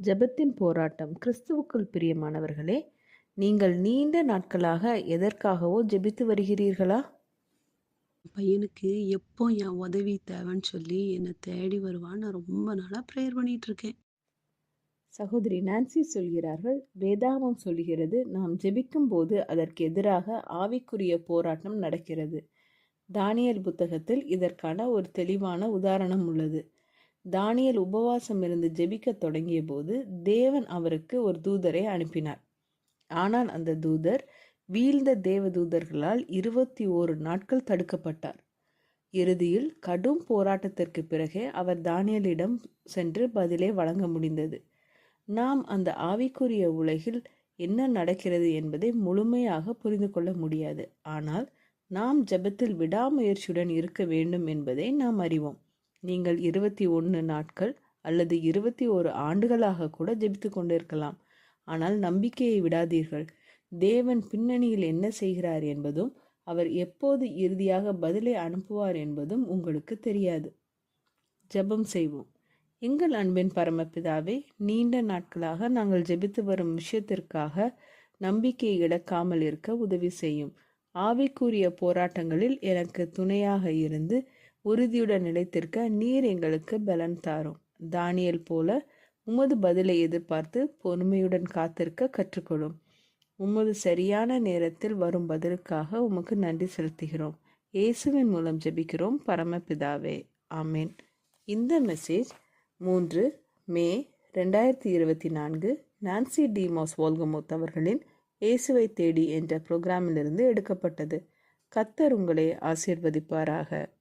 ஜெபத்தின் போராட்டம். கிறிஸ்துவுக்குள் பிரியமானவர்களே நீங்கள் நீண்ட நாட்களாக எதற்காகவோ ஜெபித்து வருகிறீர்களா? பையனுக்கு எப்போ என் உதவி தேவைன்னு சொல்லி என்னை தேடி வருவான்னு நான் ரொம்ப நாளாக ப்ரேயர் பண்ணிட்டு இருக்கேன் சகோதரி நான்சி சொல்கிறார்கள் வேதாமம் சொல்கிறது நாம் ஜெபிக்கும் போது அதற்கு எதிராக ஆவிக்குரிய போராட்டம் நடக்கிறது. தானியல் புத்தகத்தில் இதற்கான ஒரு தெளிவான உதாரணம் உள்ளது. தானியல் உபவாசம் இருந்து ஜெபிக்கத் தொடங்கிய போது தேவன் அவருக்கு ஒரு தூதரை அனுப்பினார். ஆனால் அந்த தூதர் வீழ்ந்த தேவதூதர்களால் இருபத்தி ஓரு நாட்கள் தடுக்கப்பட்டார். இறுதியில் கடும் போராட்டத்திற்கு பிறகே அவர் தானியலிடம் சென்று பதிலை வழங்க முடிந்தது. நாம் அந்த ஆவிக்குரிய உலகில் என்ன நடக்கிறது என்பதை முழுமையாக புரிந்து கொள்ள முடியாது. ஆனால் நாம் ஜெபத்தில் விடாமுயற்சியுடன் இருக்க வேண்டும் என்பதை நாம் அறிவோம். நீங்கள் இருபத்தி ஒன்று நாட்கள் அல்லது இருபத்தி ஒரு ஆண்டுகளாக கூட ஜெபித்து கொண்டிருக்கலாம். ஆனால் நம்பிக்கையை விடாதீர்கள். தேவன் பின்னணியில் என்ன செய்கிறார் என்பதும் அவர் எப்போது இறுதியாக பதிலை அனுப்புவார் என்பதும் உங்களுக்கு தெரியாது. ஜெபம் செய்வோம். எங்கள் அன்பின் பரமபிதாவே நீண்ட நாட்களாக நாங்கள் ஜெபித்து வரும் விஷயத்திற்காக நம்பிக்கை இழக்காமல் இருக்க உதவி செய்யும். ஆவிக்குரிய போராட்டங்களில் எனக்கு துணையாக இருந்து உறுதியுடன் நிலைத்திருக்க நீர் எங்களுக்கு பலன் தாரும். தானியல் போல உமது பதிலை எதிர்பார்த்து பொறுமையுடன் காத்திருக்க கற்றுக்கொள்ளும் உமது சரியான நேரத்தில் வரும் பதிலுக்காக உமக்கு நன்றி செலுத்துகிறோம். இயேசுவின் மூலம் ஜெபிக்கிறோம். பரமபிதாவே. ஆமேன். இந்த மெசேஜ் மூன்று மே ரெண்டாயிரத்தி இருபத்தி நான்கு நான்சி டிமாஸ் வால்கமோத் அவர்களின் இயேசுவை தேடி என்ற புரோகிராமிலிருந்து எடுக்கப்பட்டது. கத்தர் உங்களை ஆசீர்வதிப்பாராக.